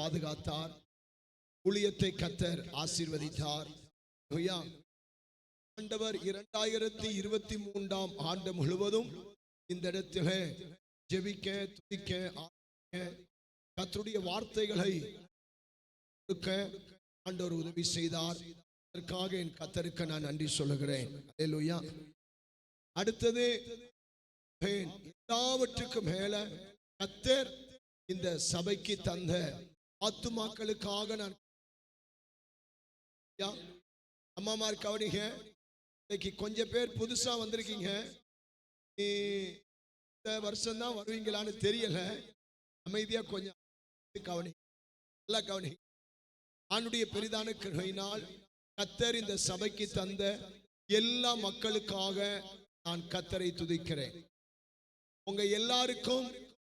பாதுகாத்தார். ஊழியத்தை கத்தர் ஆசீர்வதித்தார். ஆண்டவர் இரண்டாயிரத்தி இருபத்தி மூன்றாம் ஆண்டு முழுவதும் இந்த இடத்துல ஜெபிக்க துதிக்க கத்தருடைய வார்த்தைகளை கொடுக்க ஆண்டவர் உதவி செய்தார். அதற்காக என் கத்தருக்கு நான் நன்றி சொல்லுகிறேன். அடுத்தது எல்லாவற்றுக்கும் மேல கத்தர் இந்த சபைக்கு தந்த ஆத்துமாக்களுக்காக நான் அம்மாமார் கவனிங்க. இன்னைக்கு கொஞ்சம் பேர் புதுசா வந்திருக்கீங்க. நீ இந்த வருஷம் தான் வருவீங்களான்னு தெரியல. அமைதியா கொஞ்சம் கவனி நல்லா கவனி. ஆணுடைய பெரிதான கிருகையினால் கத்தர் இந்த சபைக்கு தந்த எல்லா மக்களுக்காக நான் கத்தரை துதிக்கிறேன். உங்க எல்லாருக்கும்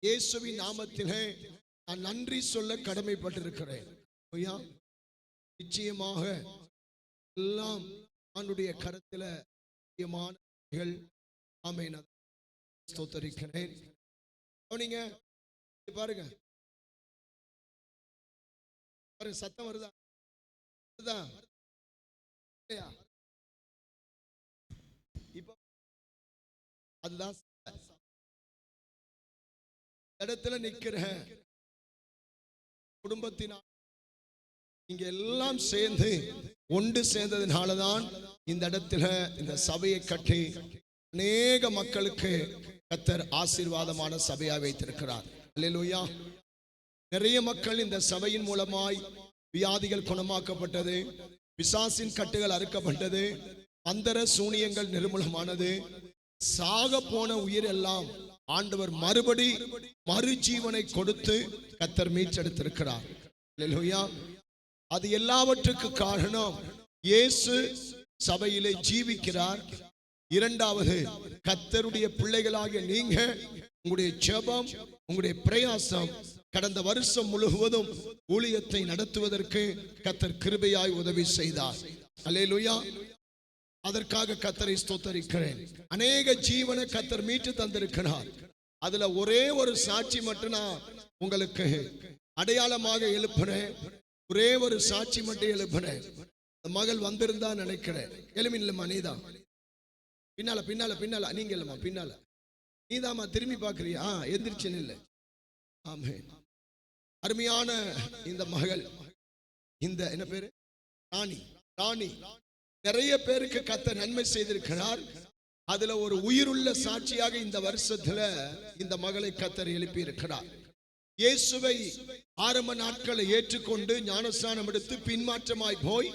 இயேசுவின் நாமத்திலே நான் நன்றி சொல்ல கடமைப்பட்டிருக்கிறேன். ஐயா, நிச்சயமாக எல்லாம் ஆண்டுடைய கருத்தில் முக்கியமான ஆமை நான் ஸ்தோத்தரிக்கிறேன். பாருங்க. பாருங்க சத்தம் வருதா? வருதா? இப்ப அதுதான் இடத்துல நிக்கிற குடும்பத்தினால் நீங்க எல்லாம் சேர்ந்து ஒன்று சேர்ந்ததுனாலதான் இந்த இடத்துல இந்த சபையை கட்டி அநேக மக்களுக்கு கத்தர் ஆசீர்வாதமான சபையா வைத்திருக்கிறார். அல்லேலூயா. நிறைய மக்கள் இந்த சபையின் மூலமாய் வியாதிகள் குணமாக்கப்பட்டது பிசாசின் கட்டுகள் அறுக்கப்பட்டது அந்தர சூனியங்கள் நிர்மூலமானது சாக போன உயிர் எல்லாம் ஆண்டவர் மறுபடி மறுஜீவனை கொடுத்து கத்தர் மீட்டெடுத்திருக்கிறார். அது எல்லாவற்றுக்கு காரணம் இயேசு சபையிலே ஜீவிக்கிறார். இரண்டாவது கத்தருடைய பிள்ளைகளாக நீங்க உங்களுடைய ஜெபம் உங்களுடைய பிரயாசம் கடந்த வருஷம் முழுவதும் ஊழியத்தை நடத்துவதற்கு கத்தர் கிருபையாய் உதவி செய்தார். அல்லேலூயா அதற்காக கத்தரை ஸ்தோத்தரிக்கிறேன். அநேக ஜீவனை கத்தர் மீட்டு தந்திருக்கிறார். அதுல ஒரே ஒரு சாட்சி மட்டும் நான் உங்களுக்கு அடையாளமாக எழுப்புறேன் ஒரே ஒரு சாட்சி மட்டும் எழுப்புறேன் இந்த மகள் வந்திருந்தா நினைக்கிறேன். எழுமின் இல்லம்மா நீதான் பின்னால பின்னால பின்னால. நீங்க இல்லம்மா பின்னால. நீதாம்மா திரும்பி பார்க்கறியா? ஆ, எந்திரிச்சு இல்லை ஆமே அருமையான இந்த மகள். இந்த என்ன பேரு? ராணி. ராணி. நிறைய பேருக்கு கத்த நன்மை செய்திருக்கிறார். அதுல ஒரு உயிருள்ள சாட்சியாக இந்த வருஷத்துல இந்த மகளை கத்தர் எழுப்பி இருக்கிறார் இயேசுவை ஆரம்ப நாட்களை ஏற்றுக்கொண்டு ஞானஸ்நானம் எடுத்து பின்மாற்றமாய் போய்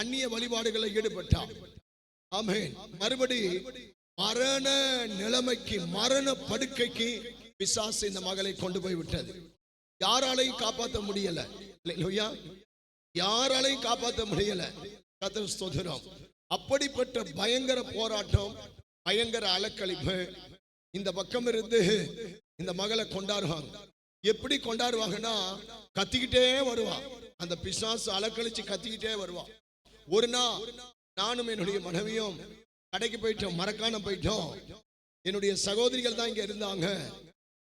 அந்நிய வழிபாடுகளை ஈடுபட்டார். ஆமென். மறுபடி மரண நிலைமைக்கு மரண படுக்கைக்கு பிசாசு இந்த மகளை கொண்டு போய் விட்டது. யாராலையும் காப்பாற்ற முடியல. யாராலையும் காப்பாற்ற முடியல. கத்தர் அப்படிப்பட்ட பயங்கர போராட்டம் பயங்கர அலக்கழிப்பு. இந்த பக்கம் இருந்து இந்த மகளை கொண்டாடுவாங்க. எப்படி கொண்டாடுவாங்கன்னா கத்திக்கிட்டே வருவா அந்த பிசாசு அலக்கழிச்சு கத்திக்கிட்டே வருவா ஒரு நாள் நானும் என்னுடைய மனைவியும் கடைக்கு போயிட்டோம் மரக்காண போயிட்டோம். என்னுடைய சகோதரிகள் தான் இங்க இருந்தாங்க.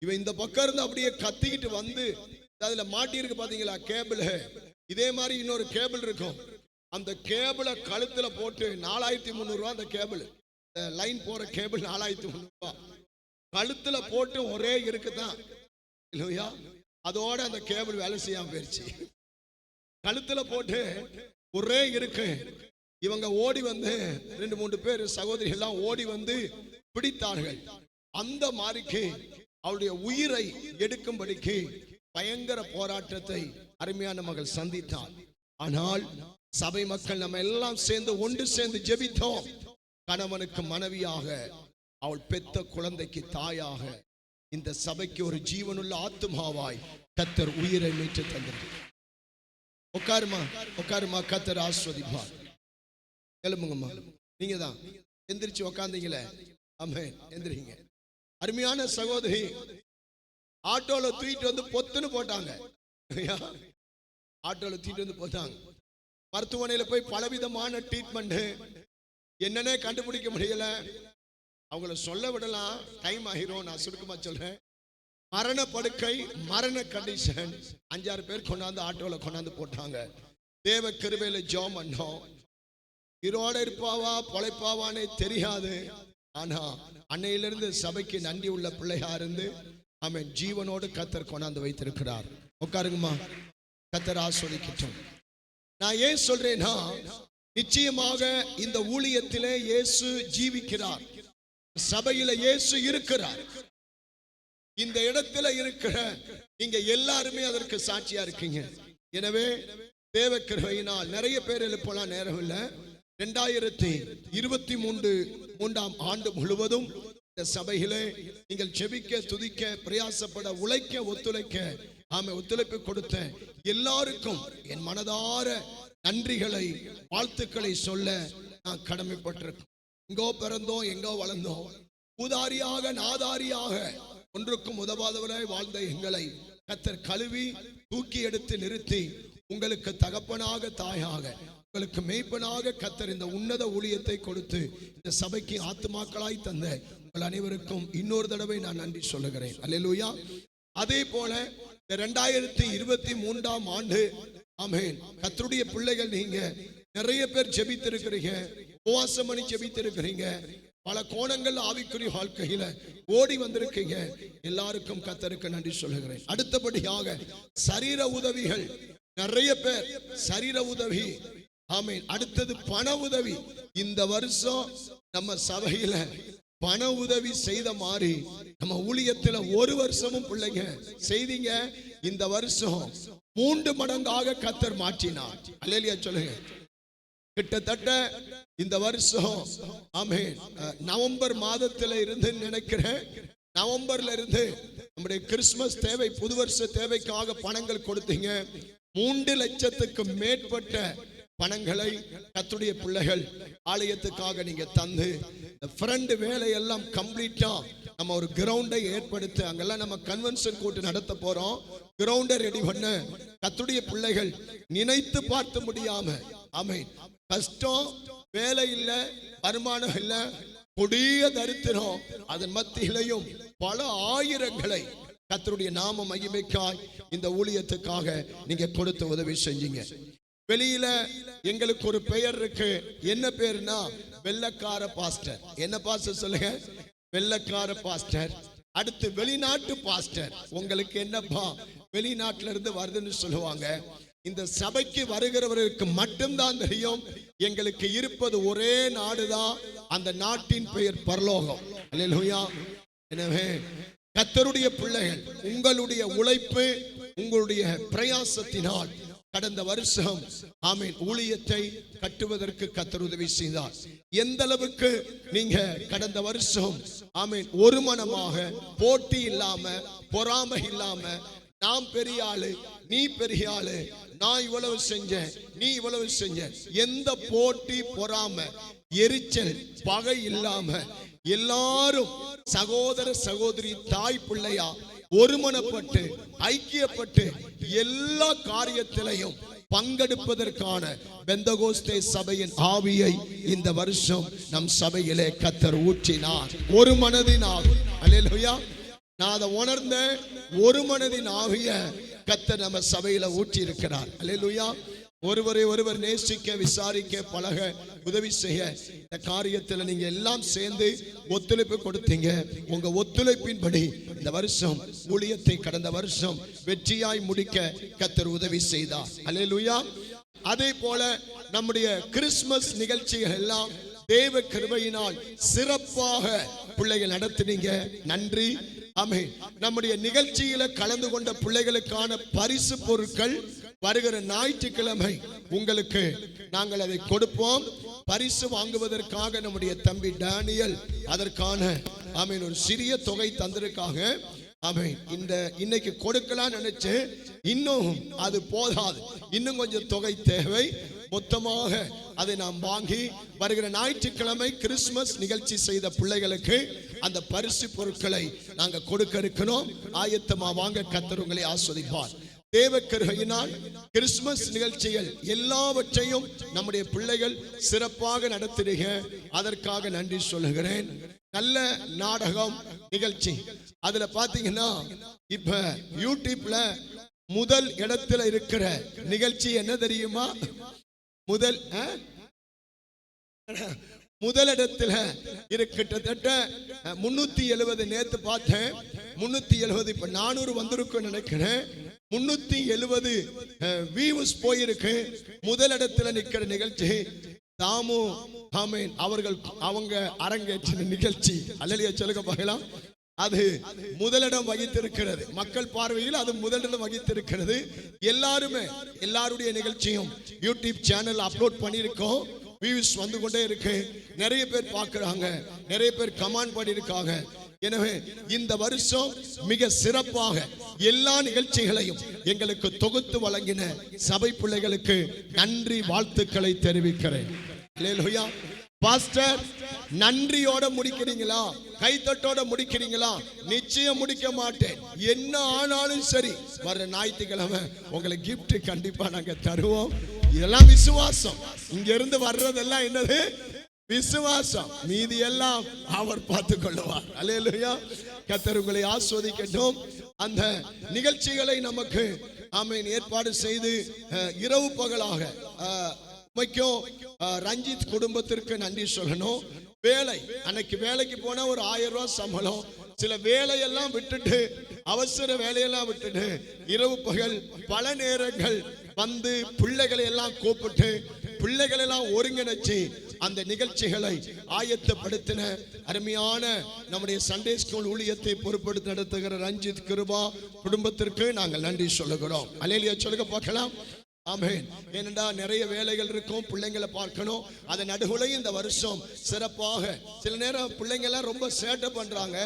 இவன் இந்த பக்கம் இருந்து அப்படியே கத்திக்கிட்டு வந்து அதுல மாட்டியிருக்கு பாத்தீங்களா கேபிள். இதே மாதிரி இன்னொரு கேபிள் இருக்கும். அந்த கேபிளை கழுத்தில் போட்டு நாலாயிரத்தி முந்நூறுரூவா அந்த கேபிள். லைன் போற கேபிள் நாலாயிரத்தி முந்நூறு ரூபா போட்டு ஒரே இருக்குதான். இல்லையா? அதோட அந்த கேபிள் வேலை செய்யாம போயிடுச்சு கழுத்தில் போட்டு ஒரே இருக்கு. இவங்க ஓடி வந்து ரெண்டு மூணு பேர் சகோதரி எல்லாம் ஓடி வந்து பிடித்தார்கள். அந்த மாதிரிக்கு அவருடைய உயிரை எடுக்கும்படிக்கு பயங்கர போராட்டத்தை அருமையான மகள் சந்தித்தார் ஆனால் சபை மக்கள் நம்ம எல்லாம் சேர்ந்து ஒன்று சேர்ந்து ஜெபித்தோம். கணவனுக்கு மனைவியாக அவள் பெத்த குழந்தைக்கு தாயாக இந்த சபைக்கு ஒரு ஜீவனுள்ள ஆத்துமாவாய் கத்தர் உயிரை மீட்டு தந்தது உட்காருமா? உட்காருமா? கத்தர் ஆஸ்வதிப்பார். எழும்புங்கம்மா. நீங்க தான் எந்திரிச்சு உக்காந்தீங்களே. ஆமே எந்திரிங்க. அருமையான சகோதரி ஆட்டோல தூக்கிட்டு வந்து பொத்துன்னு போட்டாங்க. ஆட்டோல தூக்கிட்டு வந்து போட்டாங்க. மருத்துவமனையில் போய் பலவிதமான ட்ரீட்மெண்ட்டு என்னன்னே கண்டுபிடிக்க முடியல. அவங்கள சொல்ல விடலாம். டைம் ஆகிரும். நான் சுருக்கமா சொல்றேன். மரண படுக்கை மரண கண்டிஷன் அஞ்சாறு பேர் கொண்டாந்து ஆட்டோல கொண்டாந்து போட்டாங்க. தேவ கிருபையில ஜோம் பண்ணோம். இரோட இருப்பாவா பொழைப்பாவானே தெரியாது. ஆனா அன்னையிலிருந்து சபைக்கு நன்றி உள்ள பிள்ளையா இருந்து அவன் ஜீவனோடு கத்தர் கொண்டாந்து வைத்திருக்கிறார். உட்காருங்கம்மா. கத்தர் ஆஸ்வதிக்கட்டும். நான் ஏன் சொல்றேன்னா நிச்சயமாக இந்த ஊழியத்திலே இயேசு ஜீவிக்கிறார். சபையில இயேசு இருக்கிறார். இந்த இடத்துல இருக்கிற நீங்க எல்லாருமே அதற்கு சாட்சியா இருக்கீங்க. எனவே தேவ நிறைய பேர் எழுப்பலாம் நேரம் இல்லை. ரெண்டாயிரத்தி இருபத்தி மூன்று மூன்றாம் ஆண்டு முழுவதும் இந்த சபையிலே நீங்கள் செபிக்க துதிக்க பிரயாசப்பட உழைக்க ஒத்துழைக்க ஆமை ஒத்துழைப்பு கொடுத்த எல்லாருக்கும் என் மனதார நன்றிகளை வாழ்த்துக்களை சொல்ல நான் கடமைப்பட்டிருக்கேன். எங்கோ பிறந்தோம் எங்கோ வளர்ந்தோம். பூதாரியாக நாதாரியாக ஒன்றுக்கும் உதவாதவராய் வாழ்ந்த எங்களை கத்தர் கழுவி தூக்கி எடுத்து நிறுத்தி உங்களுக்கு தகப்பனாக தாயாக உங்களுக்கு மெய்ப்பனாக கத்தர் இந்த உன்னத ஊழியத்தை கொடுத்து இந்த சபைக்கு ஆத்துமாக்களாய் தந்த உங்கள் அனைவருக்கும் இன்னொரு தடவை நான் நன்றி சொல்லுகிறேன். அல்லேலூயா. அதே போல இந்த ரெண்டாயிரத்தி இருபத்தி மூன்றாம் ஆண்டு ஆமேன். கத்தருடைய பிள்ளைகள் நீங்க நிறைய பேர் ஜெபித்திருக்கிறீங்க. உபவாசம் பண்ணி ஜெபித்திருக்கிறீங்க. பல கோணங்கள் ஆவிக்குரிய வாழ்க்கையில ஓடி வந்திருக்கீங்க. எல்லாருக்கும் கத்தருக்கு நன்றி சொல்லுகிறேன். அடுத்தபடியாக சரீர உதவிகள். நிறைய பேர் சரீர உதவி. ஆமீன். அடுத்தது பண உதவி. இந்த வருஷம் நம்ம சபையில பண உதவி செய்த மாதிரி நம்ம ஊழியத்துல ஒரு வருஷமும் பிள்ளைங்க செய்தீங்க. இந்த வருஷம் மூன்று மடங்காக கத்தர் மாற்றினார். அல்லேலியா சொல்லுங்க. கிட்டத்தட்ட இந்த வருஷம் ஆமே நவம்பர் மாதத்துல இருந்து நினைக்கிறேன் நவம்பர்ல இருந்து நம்முடைய கிறிஸ்துமஸ் தேவை புது வருஷ தேவைக்காக பணங்கள் கொடுத்தீங்க. மூன்று லட்சத்துக்கு மேற்பட்ட பணங்களை கத்துடைய பிள்ளைகள் ஆலயத்துக்காக நீங்க தந்து இந்த ஃப்ரெண்ட் வேலையெல்லாம் கம்ப்ளீட்டா நம்ம ஒரு கிரவுண்டை ஏற்படுத்தி அங்கெல்லாம் நம்ம கன்வென்ஷன் கூட்டு நடத்த போறோம். கிரவுண்டை ரெடி பண்ண. கத்துடைய பிள்ளைகள் நினைத்து பார்த்து முடியாம ஆமை கஷ்டம் வேலை இல்லை வருமானம் இல்லை கொடிய தரித்திரம். அதன் மத்தியிலையும் பல ஆயிரங்களை கத்தருடைய நாம மகிமைக்காய் இந்த ஊழியத்துக்காக நீங்க கொடுத்து உதவி செஞ்சீங்க. வெளியில எங்களுக்கு ஒரு பெயர் இருக்கு. என்ன பேருனா வெள்ளக்கார பாஸ்டர். என்ன பாஸ்டர் சொல்லுங்க? வெள்ளக்கார பாஸ்டர். அடுத்து வெளிநாட்டு பாஸ்டர். உங்களுக்கு என்னப்பா வெளிநாட்டுல இருந்து வருதுன்னு சொல்லுவாங்க. இந்த சபைக்கு வருகிறவர்களுக்கு மட்டும்தான் தெரியும். எங்களுக்கு இருப்பது ஒரே நாடுதான். அந்த நாட்டின் பெயர் பரலோகம். எனவே கத்தருடைய பிள்ளைகள் உங்களுடைய உழைப்பு உங்களுடைய பிரயாசத்தினால் கடந்த வருஷம் ஆமீன் ஊழியத்தை கட்டுவதற்கு கத்தர் உதவி செய்தார். எந்த அளவுக்கு நீங்க கடந்த வருஷம் ஆமீன் ஒரு மனமாக போட்டி இல்லாம பொறாமை இல்லாம நாம் பெரிய ஆளு நீ பெரிய ஆளு நான் இவ்வளவு செஞ்சேன் நீ இவ்வளவு செஞ்ச எந்த போட்டி பொறாம எரிச்சல் பகை இல்லாம எல்லாரும் சகோதர சகோதரி தாய் பிள்ளையா ஒருமனப்பட்டு ஐக்கியப்பட்டு எல்லா காரியத்திலையும் பங்கெடுப்பதற்கான பெந்தகோஸ்தே சபையின் ஆவியை இந்த வருஷம் நம் சபையிலே கத்தர் ஊற்றினார். ஒரு மனதினால். அல்லேலூயா நான் அதை உணர்ந்த ஒரு மனதின் ஆவிய கத்தர் நம்ம சபையில ஊற்றி இருக்கிறார் அல்லேலூயா ஒருவரை ஒருவர் நேசிக்க விசாரிக்க பழக உதவி செய்ய இந்த காரியத்தில் நீங்க எல்லாம் சேர்ந்து ஒத்துழைப்பு கொடுத்தீங்க. உங்க ஒத்துழைப்பின்படி இந்த வருஷம் ஊழியத்தை கடந்த வருஷம் வெற்றியாய் முடிக்க கத்தர் உதவி செய்தார். அல்லேலூயா அதே போல நம்முடைய கிறிஸ்மஸ் நிகழ்ச்சிகள் எல்லாம் தேவ கிருபையினால் சிறப்பாக பிள்ளைகள் நடத்தினீங்க. நன்றி. ஆமே நம்முடைய நிகழ்ச்சியில கலந்து கொண்ட பிள்ளைகளுக்கான பரிசு பொருட்கள் வருகிற ஞாயிற்றுக்கிழமை உங்களுக்கு நாங்கள் அதை கொடுப்போம். பரிசு வாங்குவதற்காக நம்முடைய தம்பி டேனியல் அதற்கான ஆமீன் ஒரு சிறிய தொகை தந்திருக்காங்க. ஆமீன் இந்த இன்னைக்கு கொடுக்கலாம் நினைச்சு இன்னும் அது போதாது. இன்னும் கொஞ்சம் தொகை தேவை. மொத்தமாக அதை நாம் வாங்கி வருகிற ஞாயிற்றுக்கிழமை கிறிஸ்மஸ் நிகழ்ச்சி செய்த பிள்ளைகளுக்கு அந்த பரிசு பொருட்களை நாங்கள் கொடுக்க இருக்கணும் ஆயத்தமா வாங்க கத்தர் உங்களை ஆஸ்வதிப்பார். தேவ கருகையினால் கிறிஸ்துமஸ் நிகழ்ச்சிகள் எல்லாவற்றையும் நம்முடைய பிள்ளைகள் சிறப்பாக நடத்திடுக. அதற்காக நன்றி சொல்லுகிறேன். நல்ல நாடகம் நிகழ்ச்சி. அதுல பாத்தீங்கன்னா இப்ப யூடியூப்ல முதல் இடத்துல இருக்கிற நிகழ்ச்சி என்ன தெரியுமா? முதல் முதலிடத்துல இரு கிட்டத்தட்ட முன்னூத்தி எழுபது நேத்து பார்த்தேன். முன்னூத்தி எழுபது இப்ப நானூறு வந்திருக்கும் நினைக்கிறேன். முன்னூத்தி எழுபது வியூஸ் போயிருக்கு. முதலிடத்துல நிக்கிற நிகழ்ச்சி தாமு ஆமீன் அவர்கள் அவங்க அரங்கேற்றின நிகழ்ச்சி. அல்லலியா சொல்லுங்க பார்க்கலாம். அது முதலிடம் வகித்திருக்கிறது. மக்கள் பார்வையில் அது முதலிடம் வகித்திருக்கிறது. எல்லாருமே எல்லாருடைய நிகழ்ச்சியும் யூடியூப் சேனல் அப்லோட் பண்ணியிருக்கோம். வியூஸ் வந்து கொண்டே இருக்கு. நிறைய பேர் பார்க்குறாங்க. நிறைய பேர் கமெண்ட் பண்ணியிருக்காங்க. எனவே இந்த வருஷம் மிக சிறப்பாக எல்லா நிகழ்ச்சிகளையும் எங்களுக்கு தொகுத்து வழங்கின சபை பிள்ளைகளுக்கு நன்றி வாழ்த்துக்களை தெரிவிக்கிறேன். பாஸ்டர் நன்றியோட முடிக்கிறீங்களா? கைத்தட்டோட முடிக்கிறீங்களா? நிச்சயம் முடிக்க மாட்டேன். என்ன ஆனாலும் சரி வர ஞாயிற்றுக்கிழமை உங்களுக்கு கிஃப்ட் கண்டிப்பா நாங்க தருவோம். இதெல்லாம் விசுவாசம். இங்க இருந்து வர்றதெல்லாம் என்னது? விசுவாசம் மீதி எல்லாம் அவர் பார்த்து கொள்ளுவார் அல்லேலூயா. கத்தர் உங்களை ஆஸ்வதிக்கட்டும். அந்த நிகழ்ச்சிகளை நமக்கு ஆமீன் ஏற்பாடு செய்து இரவு பகலாக அஹ், ரஞ்சித் குடும்பத்திற்கு நன்றி சொல்லணும். வேலை அன்னைக்கு வேலைக்கு போனா ஒரு ஆயிரம் ரூபாய் சம்பளம். சில வேலையெல்லாம் விட்டுட்டு அவசர வேலையெல்லாம் விட்டுட்டு இரவு பகல் பல நேரங்கள் வந்து பிள்ளைகளை எல்லாம் கூப்பிட்டு பிள்ளைகளெல்லாம் ஒருங்கிணைச்சு அந்த நிகழ்ச்சிகளை ஆயத்தப்படுத்தின அருமையான நம்முடைய சண்டே ஸ்கூல் ஊழியத்தை பொறுப்படுத்தி நடத்துகிற ரஞ்சித் கிருபா குடும்பத்திற்கு நாங்கள் நன்றி சொல்லுகிறோம். அலேலியா சொல்லுங்க பார்க்கலாம். ஆமென். ஏனென்றா நிறைய வேலைகள் இருக்கும் பிள்ளைங்களை பார்க்கணும். அதை நடுவுலையும் இந்த வருஷம் சிறப்பாக. சில நேரம் பிள்ளைங்கெல்லாம் ரொம்ப சேட்டை பண்றாங்க.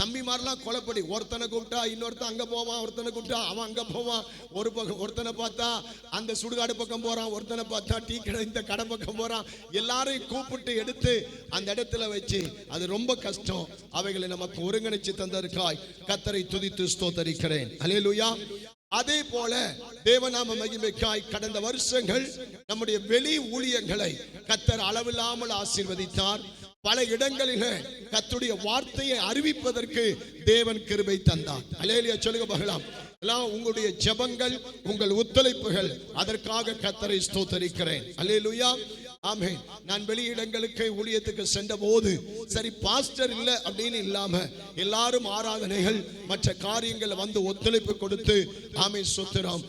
தம்பிமாரெல்லாம் கொலைப்படி ஒருத்தனை கூப்பிட்டா இன்னொருத்தன் அங்க போவான் ஒருத்தனை கூப்பிட்டா அவன் அங்க போவான். ஒரு பக்கம் ஒருத்தனை பார்த்தா அந்த சுடுகாடு பக்கம் போறான் ஒருத்தனை பார்த்தா டீ கடை இந்த கடை பக்கம் போறான். எல்லாரையும் கூப்பிட்டு எடுத்து அந்த இடத்துல வச்சு அது ரொம்ப கஷ்டம். அவைகளை நமக்கு ஒருங்கிணைச்சு தந்ததற்காய் கத்தரை துதித்து ஸ்தோத்தரிக்கிறேன். அலேலுயா அதே போல தேவநாம மகிமைக்காய் கடந்த வருஷங்கள் நம்முடைய வெளி ஊழியங்களை கத்தர் அளவில்லாமல் ஆசீர்வதித்தார். பல இடங்களில கத்துடைய வார்த்தையை அறிவிப்பதற்கு தேவன் கிருபை தந்தார். அலேலியா சொல்லுங்க பகலாம். எல்லாம் உங்களுடைய ஜெபங்கள் உங்கள் ஒத்துழைப்புகள் அதற்காக கத்தரை ஸ்தோத்தரிக்கிறேன். அலேலுயா ஆமே நான் வெளியிடங்களுக்கு ஊழியத்துக்கு சென்ற போது சரி பாஸ்டர் இல்லை அப்படின்னு இல்லாம எல்லாரும் ஆராதனைகள் மற்ற காரியங்கள் வந்து ஒத்துழைப்பு கொடுத்து ஆமை சுத்திரம்.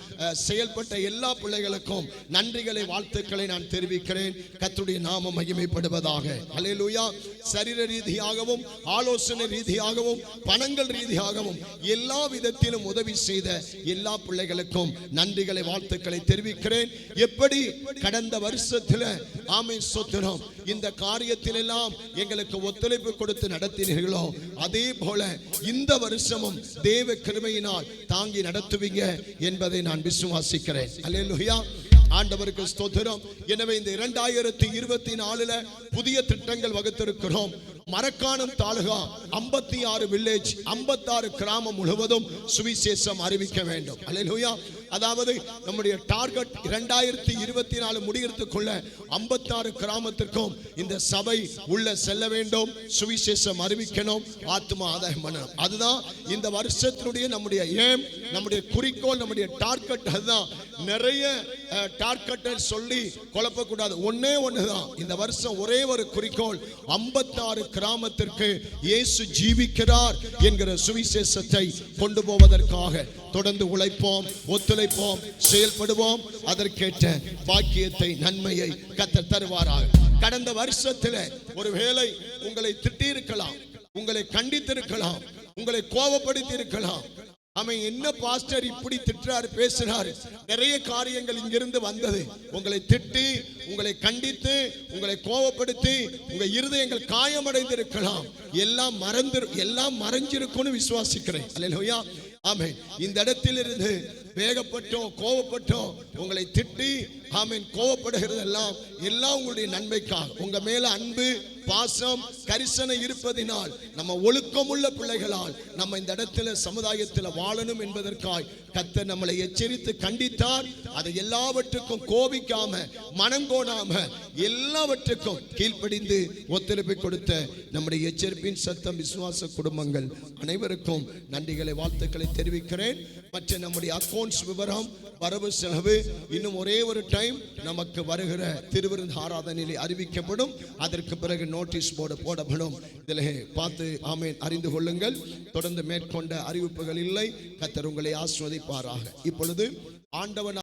செயல்பட்ட எல்லா பிள்ளைகளுக்கும் நன்றிகளை வாழ்த்துக்களை நான் தெரிவிக்கிறேன். கத்துடைய நாம மகிமைப்படுவதாக. அலையலூயா சரீர ரீதியாகவும் ஆலோசனை ரீதியாகவும் பணங்கள் ரீதியாகவும் எல்லா விதத்திலும் உதவி செய்த எல்லா பிள்ளைகளுக்கும் நன்றிகளை வாழ்த்துக்களை தெரிவிக்கிறேன். எப்படி? கடந்த வருஷத்துல ஆமை சொத்திரம். இந்த காரியத்தில் எல்லாம் எங்களுக்கு ஒத்துழைப்பு கொடுத்து நடத்தினீர்களோ அதே போல இந்த வருஷமும் தேவ கிருமையினால் தாங்கி நடத்துவீங்க என்பதை நான் விசுவாசிக்கிறேன். அல்லேலூயா ஆண்டவருக்கு ஸ்தோத்திரம். எனவே இந்த இரண்டாயிரத்தி இருபத்தி நாலுல புதிய திட்டங்கள் வகுத்திருக்கிறோம். மரக்காணம் தாலுகா ஐம்பத்தி ஆறு வில்லேஜ் ஐம்பத்தாறு கிராமம் முழுவதும் சுவிசேஷம் அறிவிக்க வேண்டும். அல்லேலூயா அதாவது நம்முடைய டார்கெட் இரண்டாயிரத்தி இருபத்தி நாலு முடிகிறதுக்குள்ள ஐம்பத்தாறு கிராமத்திற்கும் இந்த சபை உள்ள செல்ல வேண்டும் சுவிசேஷம் அறிவிக்கணும் ஆத்மா ஆதாயம் பண்ணணும். அதுதான் இந்த வருஷத்தினுடைய நம்முடைய ஏம் நம்முடைய குறிக்கோள் நம்முடைய டார்கெட் அதுதான் நிறைய டார்கெட்டை சொல்லி குழப்பக்கூடாது. ஒன்றே ஒன்று தான் இந்த வருஷம் ஒரே ஒரு குறிக்கோள் ஐம்பத்தாறு கிராமத்திற்கு இயேசு ஜீவிக்கிறார் என்கிற சுவிசேஷத்தை கொண்டு போவதற்காக. தொடர்ந்து உழைப்போம் ஒத்துழைப்போம் செயல்படுவோம். அதற்கேற்ற பாக்கியத்தை நன்மையை கத்த தருவாராக. கடந்த வருஷத்துல ஒருவேளை உங்களை திட்டியிருக்கலாம் உங்களை கண்டித்திருக்கலாம் உங்களை கோபப்படுத்தி இருக்கலாம் அவன் என்ன பாஸ்டர் இப்படி திட்டுறாரு பேசுறாரு? நிறைய காரியங்கள் இங்கிருந்து வந்தது. உங்களை திட்டி உங்களை கண்டித்து உங்களை கோபப்படுத்தி உங்க இருதயங்கள் காயமடைந்திருக்கலாம். எல்லாம் மறந்து எல்லாம் மறைஞ்சிருக்கும்னு விசுவாசிக்கிறேன். அல்லேலூயா. ஆமென். இந்த இடத்திலிருந்து வேகப்பட்டோம் கோவப்பட்டோம் உங்களை திட்டி ஆமீன் கோவப்படுகிறதெல்லாம் எல்லாம் உங்களுடைய நன்மைக்காக. உங்க மேல அன்பு பாசம் கரிசனை இருப்பதினால் நம்ம ஒழுக்கமுள்ள பிள்ளைகளால் நம்ம இந்த இடத்துல சமுதாயத்தில் வாழணும் என்பதற்காய் கத்த நம்மளை எச்சரித்து கண்டித்தார். அதை எல்லாவற்றுக்கும் கோபிக்காம மனங்கோணாம எல்லாவற்றுக்கும் கீழ்ப்படிந்து ஒத்துழைப்பு கொடுத்த நம்முடைய எச்சரிப்பின் சத்தம் விசுவாச குடும்பங்கள் அனைவருக்கும் நன்றிகளை வாழ்த்துக்களை தெரிவிக்கிறேன். மற்ற நம்முடைய அக்கௌண்ட்ஸ் விவரம் வரவு செலவு இன்னும் ஒரே ஒரு டைம் நமக்கு வருகிற திருவிருந்த ஆராதனையில் அறிவிக்கப்படும். அதற்கு பிறகு நோட்டீஸ் போர்டு போடப்படும். இதில் பார்த்து ஆமேன் அறிந்து கொள்ளுங்கள். தொடர்ந்து மேற்கொண்ட அறிவிப்புகள் இல்லை. கத்தர் உங்களை ஆஸ்வதிப்பாராக இப்பொழுது ஆண்டவன்